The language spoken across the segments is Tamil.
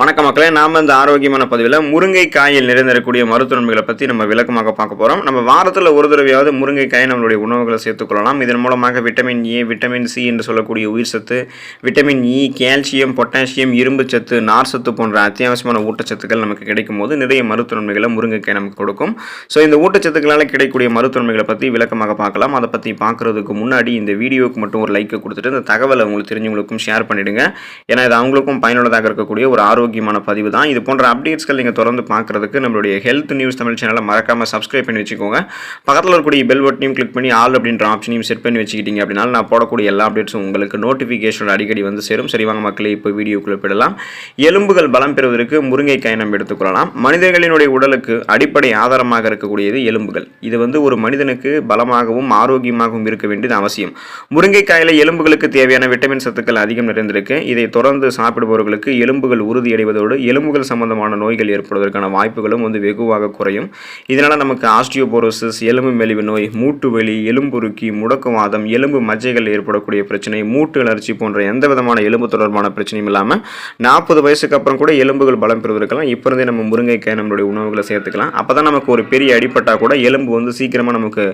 வணக்க மக்களே நாம் இந்த ஆரோக்கியமான பதிவில் முருங்கைக்காயில் நிறைந்திருக்கக்கூடிய மருத்துவன்மைகளை பற்றி நம்ம விளக்கமாக பார்க்க போகிறோம் நம்ம வாரத்தில் ஒரு தடவையாவது முருங்கைக்காயை நம்மளுடைய உணவுகளை சேர்த்துக்கொள்ளலாம் இதன் மூலமாக விட்டமின் ஏ விட்டமின் சி என்று சொல்லக்கூடிய உயிர் சத்து விட்டமின் இ கால்சியம் பொட்டாசியம் இரும்பு சத்து நார் சத்து போன்ற அத்தியாவசியமான ஊட்டச்சத்துக்கள் நமக்கு கிடைக்கும் போது நிறைய மருத்துவன்மைகளை முருங்கைக்காய் நமக்கு கொடுக்கும். ஸோ இந்த ஊட்டச்சத்துக்களால் கிடைக்கக்கூடிய மருத்துவன்மைகளை பற்றி விளக்கமாக பார்க்கலாம். அதை பற்றி பார்க்குறதுக்கு முன்னாடி இந்த வீடியோவுக்கு மட்டும் ஒரு லைக்கை கொடுத்துட்டு இந்த தகவலை உங்களுக்கு தெரிஞ்சவங்களுக்கும் ஷேர் பண்ணிடுங்க. ஏன்னா இது அவங்களுக்கும் பயனுள்ளதாக இருக்கக்கூடிய ஒரு ஆரோக்கியமான பதிவு தான். இது போன்ற அப்டேட்ஸ்கள் நீங்கள் தொடர்ந்து பார்க்குறதுக்கு நம்மளுடைய ஹெல்த் நியூஸ் தமிழ் சேனலை மறக்காமல் சப்ஸ்கிரைப் பண்ணி வச்சுக்கோங்க. பக்கத்தில் இருக்கக்கூடிய பெல் பட்டனையும் கிளிக் பண்ணி ஆல் அப்படின்ற ஆப்ஷனையும் செட் பண்ணி வச்சுக்கிட்டீங்க அப்படின்னா நான் போடக்கூடிய எல்லா அப்டேட்ஸும் உங்களுக்கு நோட்டிஃபிகேஷன் அடிக்கடி வந்து சேரும். சரி வாங்க மக்களே இப்போ வீடியோக்குள்ளே போயிடலாம். எலும்புகள் பலம் பெறுவதற்கு முருங்கைக்காய் நம்ம எடுத்துக்கொள்ளலாம் மனிதர்களினுடைய உடலுக்கு அடிப்படை ஆதாரமாக இருக்கக்கூடியது எலும்புகள். இது வந்து ஒரு மனிதனுக்கு பலமாகவும் ஆரோக்கியமாகவும் இருக்க வேண்டியது அவசியம். முருங்கைக்காயில் எலும்புகளுக்கு தேவையான விட்டமின் சத்துக்கள் அதிகம் நிறைந்திருக்கு. இதை தொடர்ந்து சாப்பிடுபவர்களுக்கு எலும்புகள் அடைவதோடு எலும்புகள் சம்பந்தமான நோய்கள் ஏற்படுவதற்கான வாய்ப்புகளும் வந்து வெகுவாக குறையும். இதனால் நமக்கு ஆஸ்டியோபோரோசிஸ் எலும்பு மெலிவு நோய் மூட்டு வலி எலும்புருக்கி முடக்குவாதம் எலும்பு மஜ்ஜைகள் ஏற்படக்கூடிய பிரச்சனை மூட்டு அலர்ச்சி போன்ற எந்த விதமான எலும்பு தொடர்பான பிரச்சனையும் இல்லாமல் நாற்பது வயசுக்கு அப்புறம் கூட எலும்புகள் பலம் பெறுவதற்கெல்லாம் இப்போ இருந்தே நம்ம முருங்கைக்காய் நம்மளுடைய உணவுகளை சேர்த்துக்கலாம். அப்போ தான் நமக்கு ஒரு பெரிய அடிப்பட்டால் கூட எலும்பு வந்து சீக்கிரமாக நமக்கு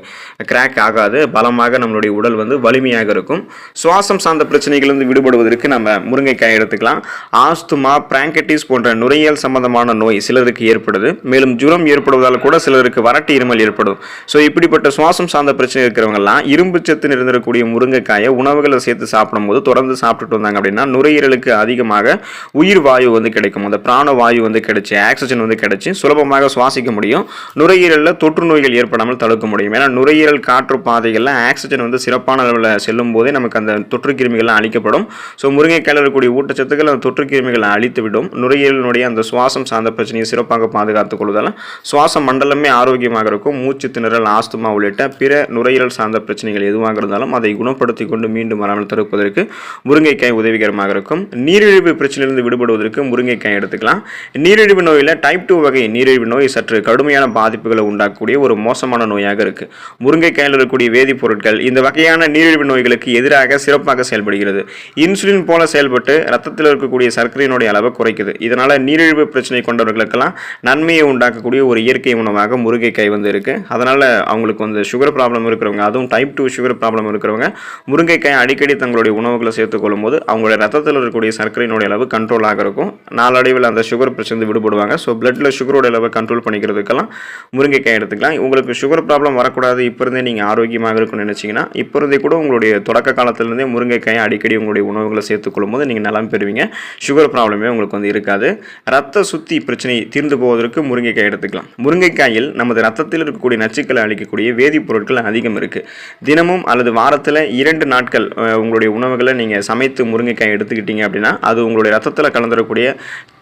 கிராக் ஆகாது பலமாக நம்மளுடைய உடல் வந்து வலிமையாக இருக்கும். சுவாசம் சார்ந்த பிரச்சனைகள் வந்து விடுபடுவதற்கு நம்ம முருங்கைக்காய் எடுத்துக்கலாம். ஆஸ்துமா பிராங்கட்டிஸ் போன்ற நுரையீரல் சம்பந்தமான நோய் சிலருக்கு ஏற்படுது. மேலும் ஜுரம் ஏற்படுவதால் கூட சிலருக்கு வறட்டு இருமல் ஏற்படும். ஸோ இப்படிப்பட்ட சுவாசம் சார்ந்த பிரச்சனை இருக்கிறவங்கலாம் இரும்பு சத்து நிறைந்திருக்கக்கூடிய முருங்கைக்காயை உணவுகளை சேர்த்து சாப்பிடும்போது தொடர்ந்து சாப்பிட்டுட்டு வந்தாங்க அப்படின்னா நுரையீரலுக்கு அதிகமாக உயிர் வாயு வந்து கிடைக்கும். அந்த பிராண வாயு வந்து கிடைச்சி ஆக்சிஜன் வந்து கிடைச்சி சுலபமாக சுவாசிக்க முடியும். நுரையீரலில் தொற்று நோய்கள் ஏற்படாமல் தடுக்க முடியும். ஏன்னா நுரையீரல் காற்று பாதைகளில் ஆக்சிஜன் வந்து சிறப்பான அளவில் செல்லும் போதே நமக்கு அந்த தொற்று கிருமிகள்லாம் அழிக்கப்படும். ஸோ முருங்கைக்காயில் இருக்கக்கூடிய ஊட்டச்சத்துக்கள் அந்த தொற்று கிருமிகளை அழித்து விடும் நுரையீரலினுடைய அந்த சுவாசம் சார்ந்த பிரச்சனையை சிறப்பாக பாதுகாத்துக் கொள்வதால் சுவாச மண்டலமே ஆரோக்கியமாக இருக்கும். மூச்சு திணறல் ஆஸ்துமா உள்ளிட்ட பிற நுரையீரல் சார்ந்த பிரச்சனைகள் எதுவாக இருந்தாலும் அதை குணப்படுத்தி கொண்டு மீண்டும் வராமல் தடுப்பதற்கு முருங்கைக்காய் உதவிகரமாக இருக்கும். நீரிழிவு பிரச்சனையிலிருந்து விடுபடுவதற்கு முருங்கைக்காய் எடுத்துக்கலாம். நீரிழிவு நோயில் டைப் டூ வகை நீரிழிவு நோய் சற்று கடுமையான பாதிப்புகளை உண்டாக்கக்கூடிய ஒரு மோசமான நோயாக இருக்கு. முருங்கைக்காயில் இருக்கக்கூடிய வேதிப்பொருட்கள் இந்த வகையான நீரிழிவு நோய்களுக்கு எதிராக சிறப்பாக செயல்படுகிறது. இன்சுலின் போல செயல்பட்டு ரத்தத்தில் இருக்கக்கூடிய சர்க்கரையினுடைய அளவை குறை குறைக்குது இதனால் நீரிழிவு பிரச்சனை கொண்டவர்களுக்கெல்லாம் நன்மையை உண்டாக்கக்கூடிய ஒரு இயற்கை உணவாக முருங்கைக்காய் வந்து இருக்கு. அதனால் அவங்களுக்கு வந்து சுகர் ப்ராப்ளம் இருக்கிறவங்க அதுவும் டைப் டூ சுகர் ப்ராப்ளம் இருக்கிறவங்க முருங்கைக்காய் அடிக்கடி தங்களுடைய உணவுகளை சேர்த்துக்கொள்ளும் போது அவங்களுடைய ரத்தத்தில் இருக்கக்கூடிய சர்க்கரையினுடைய அளவு கண்ட்ரோலாக இருக்கும். நாளடைவில் அந்த சுகர் பிரச்சனை விடுபடுவாங்க. ஸோ பிளட்டில் சுகரோட அளவை கண்ட்ரோல் பண்ணிக்கிறதுக்கெல்லாம் முருங்கைக்காய் எடுத்துக்கலாம். உங்களுக்கு சுகர் ப்ராப்ளம் வரக்கூடாது. இப்போ இருந்தே நீங்கள் ஆரோக்கியமாக இருக்கும்னு நினச்சிங்கன்னா இப்போ இருந்தே கூட உங்களுடைய தொடக்க காலத்திலேருந்தே முருங்கைக்காயை அடிக்கடி உங்களுடைய உணவுகளை சேர்த்துக்கொள்ளும் போது நீங்கள் நலம் பெறுவீங்க. சுகர் ப்ராப்ளமே உங்களுக்கு வந்து இருக்காது. ரத்த சுத்தி பிரச்சனை தீர்ந்து போவதற்கு முருங்கைக்காய் எடுத்துக்கலாம். முருங்கைக்காயில் நமது ரத்தத்தில் இருக்கக்கூடிய நச்சுக்களை அளிக்கக்கூடிய வேதிப்பொருட்கள் அதிகம் இருக்குது தினமும் அல்லது வாரத்தில் இரண்டு நாட்கள் உங்களுடைய உணவுகளை நீங்கள் சமைத்து முருங்கைக்காய் எடுத்துக்கிட்டீங்க அப்படின்னா அது உங்களுடைய ரத்தத்தில் கலந்துடக்கூடிய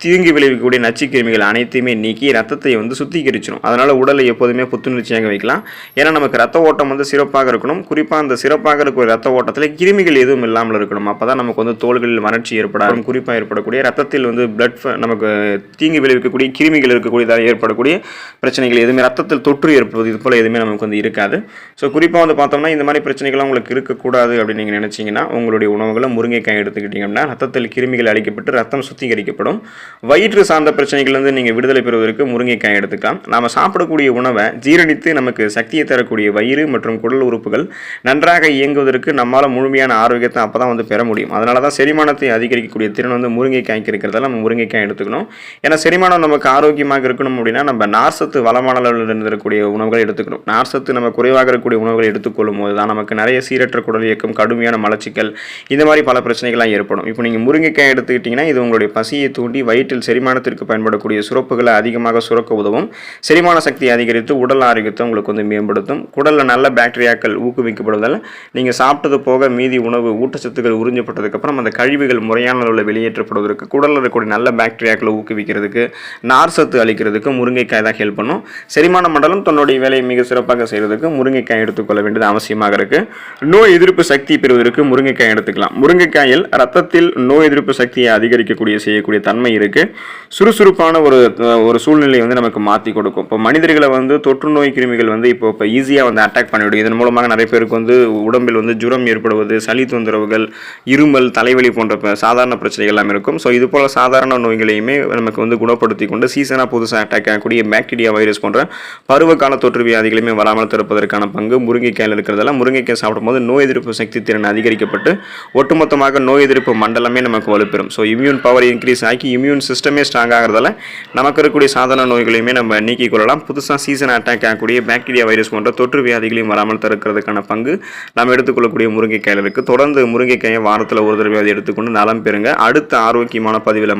தீங்கு விளைவிக்கக்கூடிய நச்சுக்கிருமிகள் அனைத்தையுமே நீக்கி ரத்தத்தை வந்து சுத்திகரிச்சிடும் அதனால் உடலை எப்போதுமே புத்துணர்ச்சியாக வைக்கலாம். ஏன்னா நமக்கு ரத்த ஓட்டம் வந்து சிறப்பாக இருக்கணும். குறிப்பாக அந்த சிறப்பாக இருக்கிற ரத்த ஓட்டத்தில் கிருமிகள் எதுவும் இல்லாமல் இருக்கணும். அப்போ தான் நமக்கு வந்து தோள்களில் வறட்சி ஏற்படாது. குறிப்பாக ஏற்படக்கூடிய ரத்தத்தில் வந்து பிளட் நமக்கு தீங்கு விளைவிக்கக்கூடிய கிருமிகள் இருக்கக்கூடியதாக ஏற்படக்கூடிய பிரச்சனைகள் எதுவுமே ரத்தத்தில் தொற்று ஏற்படுவது இது போல் எதுவுமே நமக்கு வந்து இருக்காது. ஸோ குறிப்பாக வந்து பார்த்தோம்னா இந்த மாதிரி பிரச்சனைகள்லாம் உங்களுக்கு இருக்கக்கூடாது அப்படின்னு நீங்கள் நினச்சிங்கன்னா உங்களுடைய உணவுகளை முருங்கைக்காய் எடுத்துக்கிட்டிங்கன்னா ரத்தத்தில் கிருமிகள் அழிக்கப்பட்டு ரத்தம் சுத்திகரிக்கப்படும். வயிற்று சார்ந்த பிரச்சனைகள்லேருந்து நீங்கள் விடுதலை பெறுவதற்கு முருங்கைக்காய் எடுத்துக்கலாம். நாம் சாப்பிடக்கூடிய உணவை ஜீரணித்து நமக்கு சக்தியை தரக்கூடிய வயிறு மற்றும் குடல் உறுப்புகள் நன்றாக இயங்குவதற்கு நம்மால் முழுமையான ஆரோக்கியத்தை அப்போ தான் வந்து பெற முடியும். அதனால தான் செரிமானத்தை அதிகரிக்கக்கூடிய திறன் வந்து முருங்கைக்காய்க்கு இருக்கிறதால நம்ம முருங்கைக்காய் எடுத்துக்கணும். ஏன்னா செரிமானம் நமக்கு ஆரோக்கியமாக இருக்கணும் அப்படின்னா நம்ம நார்சத்து வளமான அளவில் இருந்திருக்கக்கூடிய உணவுகளை எடுத்துக்கணும். நார்சத்து நம்ம குறைவாக இருக்கக்கூடிய உணவுகளை எடுத்துக்கொள்ளும் போது தான் நமக்கு நிறைய சீரற்ற குடல் இயக்கம் கடுமையான மலச்சிக்கல் இந்த மாதிரி பல பிரச்சனைகள்லாம் ஏற்படும். இப்போ நீங்கள் முருங்கைக்காய் எடுத்துக்கிட்டிங்கன்னா இது உங்களுடைய பசியை தூண்டி வயிற்றில் செரிமானத்திற்கு பயன்படக்கூடிய சுரப்புகளை அதிகமாக சுரக்க உதவும். செரிமான சக்தியை அதிகரித்து உடல் ஆரோக்கியத்தை உங்களுக்கு வந்து மேம்படுத்தும். குடலில் நல்ல பாக்டீரியாக்கள் ஊக்குவிக்கப்படுவதால் நீங்கள் சாப்பிட்டது போக மீதி உணவு ஊட்டச்சத்துக்கள் உறிஞ்சப்பட்டதுக்கப்புறம் அந்த கழிவுகள் முறையான அளவில் வெளியேற்றப்படுவதற்கு குடலில் இருக்கக்கூடிய நல்ல பாக்டீரியாக்களை ஊக்குவிக்கிறதுக்கு நார் சத்து அளிக்கிறதுக்கு முருங்கைக்காய் தான் ஹெல்ப் பண்ணும். செரிமான மண்டலம் தன்னுடைய வேலையை மிக சிறப்பாக செய்கிறதுக்கு முருங்கைக்காய் எடுத்துக்கொள்ள வேண்டியது அவசியமாக இருக்குது நோய் எதிர்ப்பு சக்தி பெறுவதற்கு முருங்கைக்காய் எடுத்துக்கலாம். முருங்கைக்காயில் ரத்தத்தில் நோய் எதிர்ப்பு சக்தியை அதிகரிக்கக்கூடிய செய்யக்கூடிய தன்மை இருக்குது சுறுசுறுப்பான ஒரு ஒரு சூழ்நிலையை வந்து நமக்கு மாற்றி கொடுக்கும். இப்போ மனிதர்களை வந்து தொற்று நோய் கிருமிகள் வந்து இப்போ இப்போ ஈஸியாக வந்து அட்டாக் பண்ணிவிடும் இதன் மூலமாக நிறைய பேருக்கு வந்து உடம்பில் வந்து ஜுரம் ஏற்படுவது சளி தொந்தரவுகள் இருமல் தலைவலி போன்ற சாதாரண பிரச்சனைகள் எல்லாம் இருக்கும். ஸோ இது போல் சாதாரண சாதாரண நோய்களையுமே நமக்கு வந்து குணப்படுத்தி கொண்டு சீசனாக புதுசாக அட்டாக் ஆகக்கூடிய பாக்டீரியா வைரஸ் போன்ற பருவகால தொற்று வியாதிகளையுமே வராமல் தடுப்பதற்கான பங்கு முருங்கைக்காயில் இருக்கிறதால முருங்கைக்காய் சாப்பிடும்போது நோய் எதிர்ப்பு சக்தி திறன் அதிகரிக்கப்பட்டு ஒட்டுமொத்தமாக நோய் எதிர்ப்பு மண்டலமே நமக்கு வலுப்பெறும். ஸோ இம்யூன் பவர் இன்க்ரீஸ் ஆகி இம்யூன் சிஸ்டமே ஸ்ட்ராங் ஆகிறதால நமக்கு இருக்கக்கூடிய சாதாரண நோய்களையுமே நம்ம நீக்கிக் கொள்ளலாம். புதுசாக சீசன் அட்டாக் ஆகக்கூடிய பாக்டீரியா வைரஸ் போன்ற தொற்று வியாதிகளையும் வராமல் தடுக்கிறதுக்கான பங்கு நாம் எடுத்துக்கொள்ளக்கூடிய முருங்கைக்காயில் இருக்குது தொடர்ந்து முருங்கைக்காயை வாரத்தில் ஒரு தடவை எடுத்துக்கொண்டு நலம் பெறுங்க. அடுத்த ஆரோக்கியமான பதிவில்